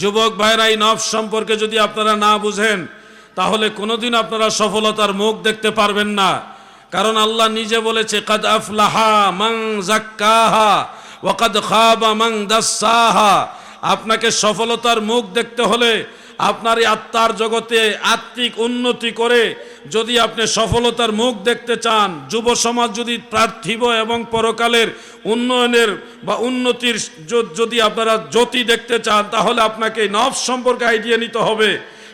যুবক ভাইরা, এই নফ সম্পর্কে যদি আপনারা না বুঝেন, তাহলে কোনোদিন আপনারা সফলতার মুখ দেখতে পারবেন না। কারণ আল্লাহ নিজে বলেছে, কাদ আফলাহা মাং জাক্কাহা ওয়াকাদ খাবা মাং দাসাহা। আপনাকে সফলতার মুখ দেখতে হলে আপনার এই আত্মার জগতে আত্মিক উন্নতি করে যদি আপনি সফলতার মুখ দেখতে চান, যুব সমাজ যদি পার্থিব এবং পরকালের উন্নয়নের বা উন্নতির যদি আপনারা জ্যোতি দেখতে চান, তাহলে আপনাকে নব সম্পর্কে আইডিয়া নিতে হবে।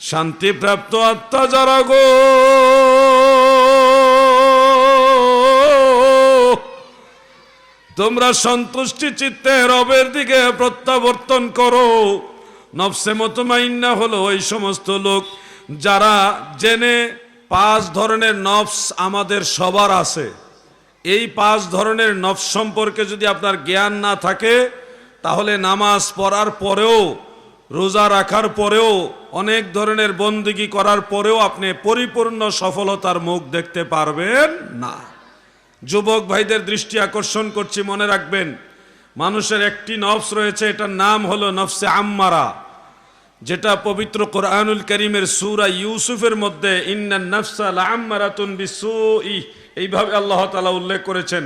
শান্তিপ্রাপ্ত আত্মা যারা গো। তোমরা সন্তুষ্টি চিত্তে রবের দিকে প্রত্যাবর্তন করো। নফসে মতমাইন্না হলো ওই সমস্ত লোক যারা জেনে পাঁচ ধরনের নফস আমাদের সবার আছে। এই পাঁচ ধরনের নফস সম্পর্কে যদি আপনার জ্ঞান না থাকে, তাহলে নামাজ পড়ার পরেও রোজা রাখার পরেও, অনেক ধরনের বন্দিগি করার পরেও আপনি পরিপূর্ণ সফলতার মুখ দেখতে পারবেন না। যুবক ভাইদের দৃষ্টি আকর্ষণ করছি, মনে রাখবেন, মানুষের একটি নফস রয়েছে, এটার নাম হলো নফসে আম্মারা, যেটা পবিত্র কোরআনুল করিমের সুরা ইউসুফের মধ্যে বিসুই, এইভাবে আল্লাহ তালা উল্লেখ করেছেন,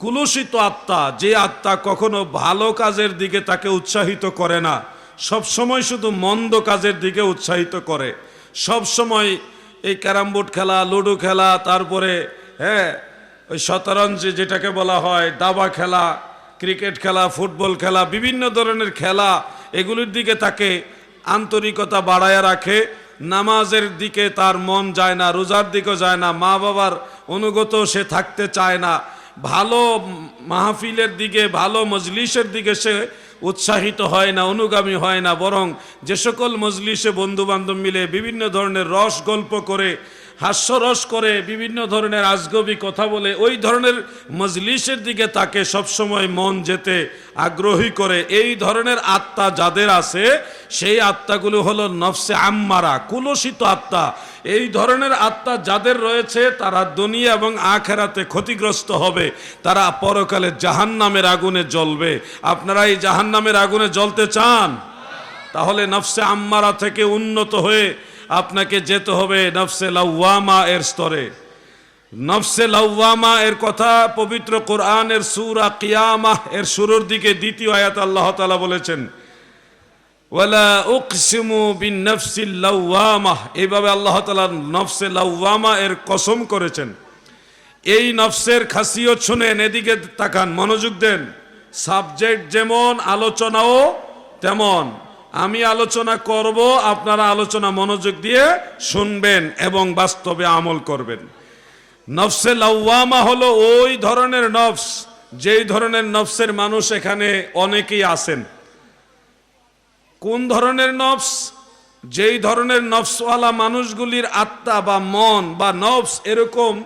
কুলুষিত আত্মা, যে আত্মা কখনো ভালো কাজের দিকে তাকে উৎসাহিত করে না। সব সময় শুধু মন্দ কাজের দিকে উৎসাহিত করে। সব সময় এই ক্যারাম বোর্ড খেলা, লুডো খেলা, তারপরে হ্যাঁ ওই শতরঞ্জ যেটাকে বলা হয়, দাবা খেলা, ক্রিকেট খেলা, ফুটবল খেলা, বিভিন্ন ধরনের খেলা, এগুলির দিকে তাকে আন্তরিকতা বাড়ায় রাখে। নামাজের দিকে তার মন যায় না, রোজার দিকে যায় না মা বাবার অনুগত সে থাকতে চায় না। ভালো মাহফিলের দিকে, ভালো মজলিসের দিকে সে উৎসাহিত হয় না, অনুগামী হয় না, বরং যে সকল মজলিসে বন্ধুবান্ধব মিলে বিভিন্ন ধরনের রস গল্প করে হাস্যরস করে, বিভিন্ন ধরনের আজগবি কথা বলে, ওই ধরনের মজলিসের দিকে তাকে সবসময় মন যেতে আগ্রহী করে। এই ধরনের আত্মা যাদের আছে, সেই আত্মাগুলো হলো নফসে আম্মারা, কুলসিত আত্মা। এই ধরনের আত্মা যাদের রয়েছে, তারা দুনিয়া এবং আখেরাতে ক্ষতিগ্রস্ত হবে। তারা পরকালে জাহান্নামের আগুনে জ্বলবে। আপনারা এই জাহান্নামের আগুনে জ্বলতে চান? তাহলে নফসে আম্মারা থেকে উন্নত হয়ে আপনাকে যেতে হবে নফসে লাউয়ামা এর স্তরে। নফসে লাউয়ামা এর কথা পবিত্র কোরআনের সুরা কিয়ামাহ এর শুরুর দিকে দ্বিতীয় আয়াত আল্লাহ তাআলা বলেছেন, ওয়ালা উকসিমু বিন নফসিল লাউয়ামা এইভাবে আল্লাহ তাআলা নফসে লাউয়ামা এর কসম করেছেন। এই নফসের খাসিয়ত শুনেন, এদিকে তাকান, মনোযোগ দেন। সাবজেক্ট যেমন, আলোচনাও তেমন। আমি আলোচনা করব, আপনারা আলোচনা মনোযোগ দিয়ে শুনবেন এবং বাস্তবে আমল করবেন। নফসে লাউয়ামা হলো ওই ধরনের নফস, যেই ধরনের নফসের মানুষ এখানে অনেকেই আছেন। কোন ধরনের নফস? যেই ধরনের নফসওয়ালা মানুষগুলির আত্মা বা মন বা নফস এরকম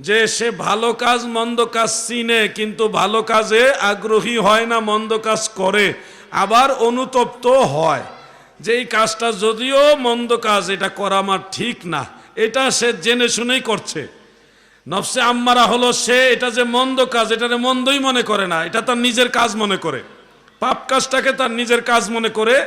যে সে ভালো কাজ, মন্দ কাজ চিনে, কিন্তু ভালো কাজে আগ্রহী হয় না, মন্দ কাজ করে। আবার অনুতপ্ত হয়। যে এই কাজটা যদিও মন্দ কাজ, এটা করা আমার ঠিক না। এটা সে জেনে শুনেই করছে। নফসে আম্মারা হলো সে, এটা যে মন্দ কাজ এটারে মন্দই মনে করে না, এটা তার নিজের কাজ মনে করে। পাপ কাজটাকে তার নিজের কাজ মনে করে।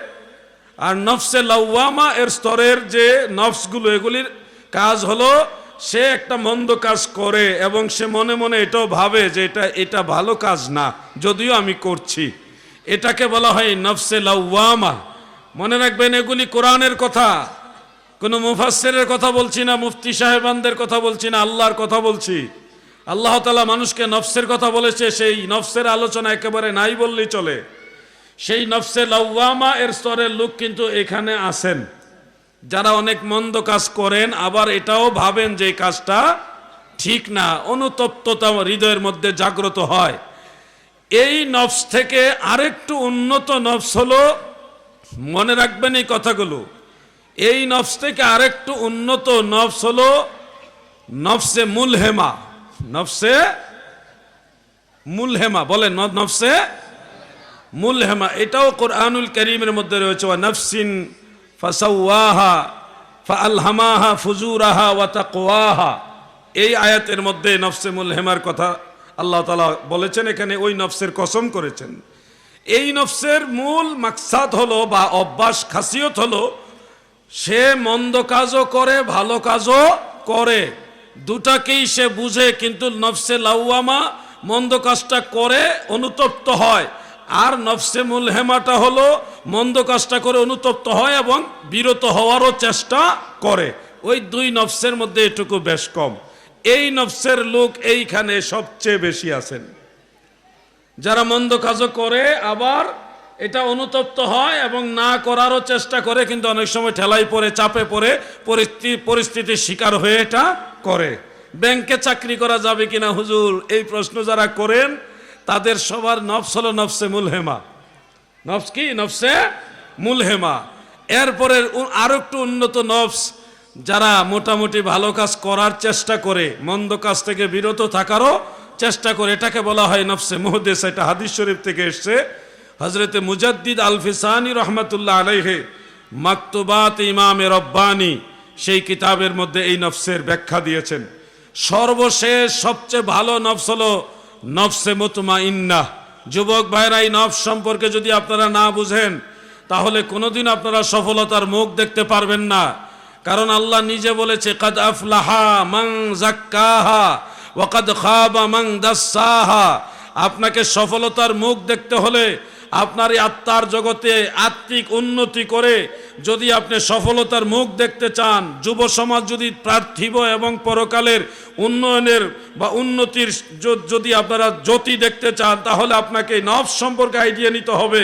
আর নফসে লাউয়ামা এর স্তরের যে নফসগুলো, এগুলির কাজ হলো সে একটা মন্দ কাজ করে এবং সে মনে মনে এটাও ভাবে যে এটা এটা ভালো কাজ না, যদিও আমি করছি। এটাকে বলা হয় নফসে লাউওয়ামা মনে রাখবেন এগুলি কোরআনের কথা। কোনো মুফাসসিরের কথা বলছি না, মুফতি সাহেবানদের কথা বলছি না, আল্লাহর কথা বলছি। আল্লাহ তালা মানুষকে নফসের কথা বলেছে, সেই নফসের আলোচনা একেবারে নাই বললেই চলে। সেই নফসে লাউয়ামা এর স্তরের লোক কিন্তু এখানে আছেন। যারা অনেক মন্দ কাজ করেন, আবার এটাও ভাবেন যে কাজটা ঠিক না। অনুতপ্ততা হৃদয়ের মধ্যে জাগ্রত হয়। এই নফস থেকে আরেকটু উন্নত নফস হলো, মনে রাখবেন এই কথাগুলো, এই নফস থেকে আরেকটু উন্নত নফস হলো নফসে মুলহেমা নফসে মুলহেমা, বলেন ন- নফসে মুলহেমা, এটাও কোরআনুল করিমের মধ্যে রয়েছে, ওয়া নফসিন ফাসাওয়াহা, ফাআলহামাহা ফুজুরাহা ওয়া তাকওয়াহা। এই আয়াতের মধ্যে নফসে মুলহেমার কথা আল্লাহ তালা বলেছেন, এখানে ওই নফসের কসম করেছেন। এই নফসের মূল মাকসাদ হলো বা অভ্যাস খাসিয়ত হলো, সে মন্দ কাজও করে, ভালো কাজও করে। দুটাকেই সে বুঝে, কিন্তু নফসে লাউয়ামা মন্দ কাজটা করে, অনুতপ্ত হয়। আর নফসে মুলহেমাটা হলো মন্দ কাজটা করে, অনুতপ্ত হয় এবং বিরত হওয়ারও চেষ্টা করে। ওই দুই নফসের মধ্যে এটুকু বেশ কম। এই নফসের লোক এইখানে সবচেয়ে বেশি আছেন। যারা মন্দ কাজও করে, আবার এটা অনুতপ্ত হয় এবং না করারও চেষ্টা করে, কিন্তু অনেক সময় ঠেলাই পড়ে, চাপে পড়ে পরিস্থিতি পরিস্থিতির শিকার হয়ে এটা করে। ব্যাংকে চাকরি করা যাবে কিনা হুজুর? এই প্রশ্ন যারা করেন, তাদের সবার নফস হলো নফসে মুলহেমা। নফস কি? নফসে মুলহেমা। এরপরে উ- আরও একটু উন্নত নফস যারা মোটামুটি ভালো কাজ করার চেষ্টা করে, মন্দ কাজ থেকে বিরত থাকারও চেষ্টা করে, এটাকে বলা হয় নফসে মুহদেস এটা হাদিস শরীফ থেকে এসছে। হজরতে মুজাদ্দিদ আলফিসানি রহমতুল্লাহ আলাইহে, মাকতুবাত ইমামে রব্বানি, সেই কিতাবের মধ্যে এই নফসের ব্যাখ্যা দিয়েছেন। সর্বশেষ সবচেয়ে ভালো নফস হলো নফসে মতুমা ইন্না যুবক ভাইরা, এই নফস সম্পর্কে যদি আপনারা না বুঝেন, তাহলে কোনোদিন আপনারা সফলতার মুখ দেখতে পারবেন না। কারণ আল্লাহ নিজে বলেছে, কাদ আফলাহা মাং জাক্কাহা ওয়াকাদ খাবা মাং দাসাহা। আপনাকে সফলতার মুখ দেখতে হলে আপনার এই আত্মার জগতে আত্মিক উন্নতি করে যদি আপনি সফলতার মুখ দেখতে চান, যুব সমাজ যদি পার্থিব এবং পরকালের উন্নয়নের বা উন্নতির যদি আপনারা জ্যোতি দেখতে চান, তাহলে আপনাকে নফস সম্পর্কে আইডিয়া নিতে হবে।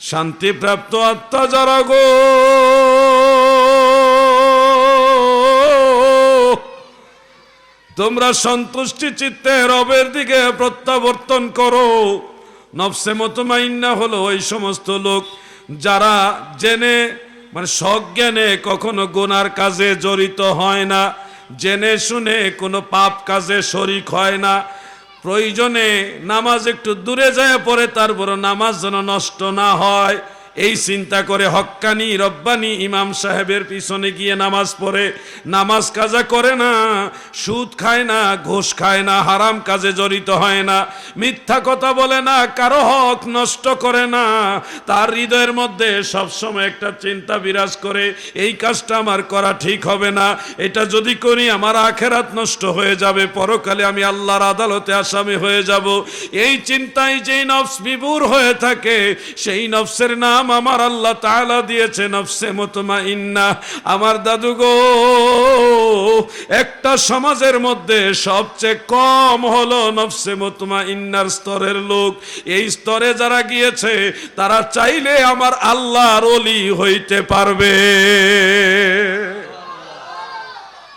শান্তিপ্রাপ্ত আত্মা যারা গো। তোমরা সন্তুষ্টি চিত্তে রবের দিকে প্রত্যাবর্তন করো। নফসে মতমাইন্না হলো ওই সমস্ত লোক যারা জেনে মানে সজ্ঞানে কখনো গুনার কাজে জড়িত হয় না, জেনে শুনে কোনো পাপ কাজে শরিক হয় না প্রয়োজনে নামাজ একটু দূরে যায় পরে তারপর নামাজ যেন নষ্ট না হয়। এই চিন্তা করে হক্কানি, রব্বানি ইমাম সাহেবের পিছনে গিয়ে নামাজ পড়ে। নামাজ কাজা করে না, সুদ খায় না, ঘুষ খায় না, হারাম কাজে জড়িত হয় না। মিথ্যা কথা বলে না, কারও হক নষ্ট করে না। তার হৃদয়ের মধ্যে সবসময় একটা চিন্তা বিরাজ করে, এই কাজটা আমার করা ঠিক হবে না, এটা যদি করি আমার আখেরাত নষ্ট হয়ে যাবে, পরকালে আমি আল্লাহর আদালতে আসামি হয়ে যাব। এই চিন্তায় যেই নফস বিভুর হয়ে থাকে, সেই নফসের নাম আমার আল্লাহ তাআলা দিয়েছে নফসে মতমা ইন্না আমার দাদু গো, একটা সমাজের মধ্যে সবচেয়ে কম হলো নফসে মতমা ইন্নার স্তরের লোক। এই স্তরে যারা গিয়েছে, তারা চাইলে আমার আল্লাহর অলি হইতে পারবে।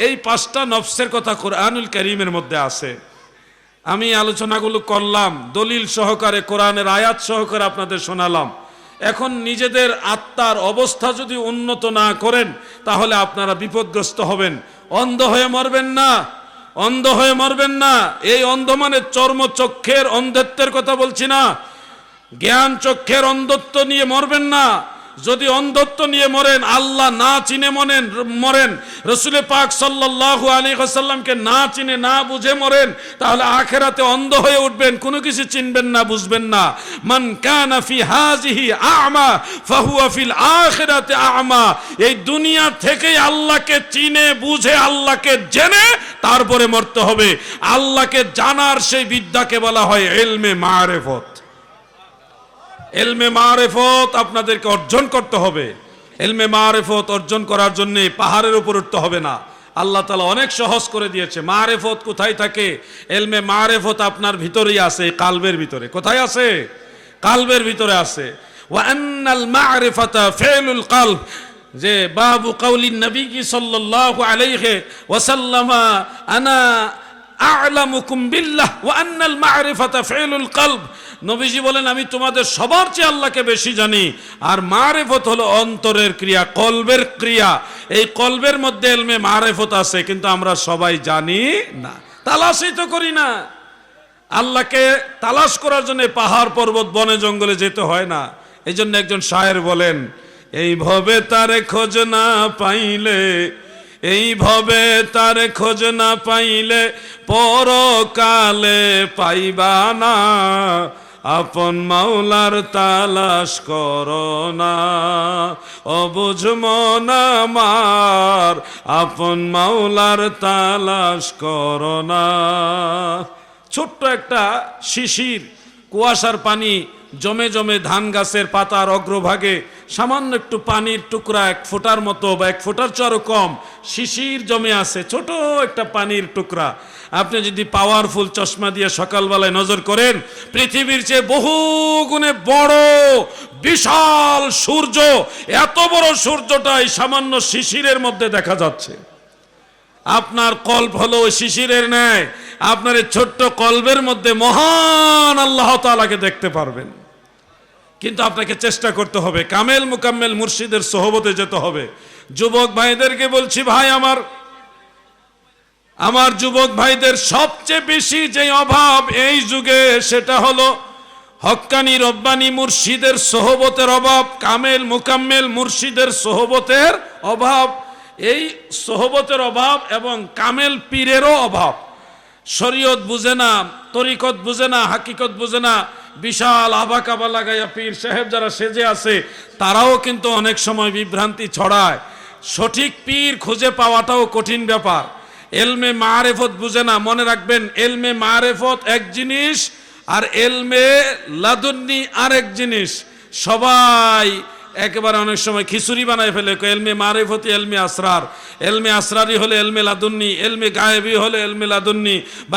এই পাঁচটা নফসের কথা কোরআনুল করিমের মধ্যে আছে। আমি আলোচনাগুলো করলাম, দলিল সহকারে কোরআনের আয়াত সহকারে আপনাদের শোনালাম। এখন নিজেদের আত্মার অবস্থা যদি উন্নত না করেন, তাহলে আপনারা বিপদগ্রস্ত হবেন। অন্ধ হয়ে মরবেন না। অন্ধ হয়ে মরবেন না। এই অন্ধ মানে চর্মচক্ষের অন্ধত্বের কথা বলছি না। জ্ঞান চক্ষের অন্ধত্ব নিয়ে মরবেন না। যদি অন্ধত্ব নিয়ে মরেন, আল্লাহ না চিনে মরেন মরেন, রসুলে পাক সাল্লাল্লাহু আলাইহি ওয়াসাল্লামকে না চিনে, না বুঝে মরেন, তাহলে আখেরাতে অন্ধ হয়ে উঠবেন, কোনো কিছু চিনবেন না, বুঝবেন না। মান কানা ফি হাজিহি আ'মা, ফাহুয়া ফিল আখিরাতে আ'মা। এই দুনিয়া থেকেই আল্লাহকে চিনে, বুঝে, আল্লাহকে জেনে তারপরে মরতে হবে। আল্লাহকে জানার সেই বিদ্যাকে বলা হয় ইলমে মারেফত। এলমে মারেফত আপনাদেরকে অর্জন করতে হবে। এলমে মারেফত অর্জন করার জন্য পাহাড়ের উপর উঠতে হবে না। আল্লাহ তালা অনেক সহজ করে দিয়েছে। মারেফত কোথায় থাকে? এলমে মারেফত আপনার ভিতরেই আছে, কালবের ভিতরে। কোথায় আছে? কালবের ভিতরে আছে। ওয়ান্নাল মারিফাতা ফেলুল কালব। যে বাবু কাউলিন নবী কি সাল্লাল্লাহু আলাইহি ওয়াসাল্লামা, আনা আ'লামুকুম বিল্লাহ। ওয়া আন্নাল মারিফাতা ফিলুল কলব। নবীজি বলেন, আমি তোমাদের সবার চেয়ে আল্লাহকে বেশি জানি। আর মারেফত হলো অন্তরের ক্রিয়া, কলবের ক্রিয়া। এই কলবের মধ্যে এলমে মারেফত আছে, কিন্তু আমরা সবাই জানি না। তালাশই তো করি না। আল্লাহকে তালাশ করার জন্য পাহাড় পর্বত, বনে, জঙ্গলে যেতে হয় না। এই জন্য একজন শায়ের বলেন, এইভাবে তারে খোঁজ না পাইলে, এইভাবে তার খোঁজ না পাইলে পরকালে পাইবা না। আপন মাওলার তালাশ করোনা অবুঝ মনামার আপন মাওলার তালাশ করোনা ছোট্ট একটা শিশির কুয়াশার পানি জমে জমে ধান গাছের পাতার অগ্রভাগে সামান্য একটু পানির টুকরা এক ফোঁটার মতো বা এক ফোঁটার চরও কম শিশির জমে আছে, ছোট একটা পানির টুকরা। আপনি যদি পাওয়ারফুল চশমা দিয়ে সকালবেলায় নজর করেন, পৃথিবীর চেয়ে বহু গুণে বড়, বিশাল সূর্য, এত বড় সূর্যটা এই সামান্য শিশিরের মধ্যে দেখা যাচ্ছে। আপনার কল্প হলো শিশিরের ন্যায়, আপনার এই ছোট্ট কল্পের মধ্যে মহান আল্লাহ তালাকে দেখতে পারবেন। কিন্তু আপনাকে চেষ্টা করতে হবে। কামেল মুকাম্মেল মুর্শিদের সহবতে যেতে হবে। যুবক ভাইদেরকে বলছি, ভাই, আমার আমার যুবক ভাইদের সবচেয়ে বেশি যে অভাব এই যুগে, সেটা হলো হক্কানি রব্বানি মুর্শিদের সহবতের অভাব, কামেল মুকাম্মেল মুর্শিদের সহবতের অভাব। এই সহবতের অভাব এবং কামেল পীরেরও অভাব। শরীয়ত বুঝে না, তরিকত বুঝে না, হাকিকত বুঝে না বিশাল আবা কাবা লাগাইয়া পীর সাহেব যারা সেজে আছে, তারাও কিন্তু অনেক সময় বিভ্রান্তি ছড়ায়। সঠিক পীর খুঁজে পাওয়াটাও কঠিন ব্যাপার। এলমে মারেফত বুঝে না, মনে রাখবেন, এলমে মারেফত এক জিনিস আর এলমে লাদুন্নি আরেক জিনিস। সবাই একেবারে অনেক সময় খিচুড়ি বানায় ফেলে এলমে মারেফতি, এলমে আসরার। এলমে আসরারি হলে এলমে লাদুন্নি, এলমে গায়েবি হলে এলমে লাদুন্নি।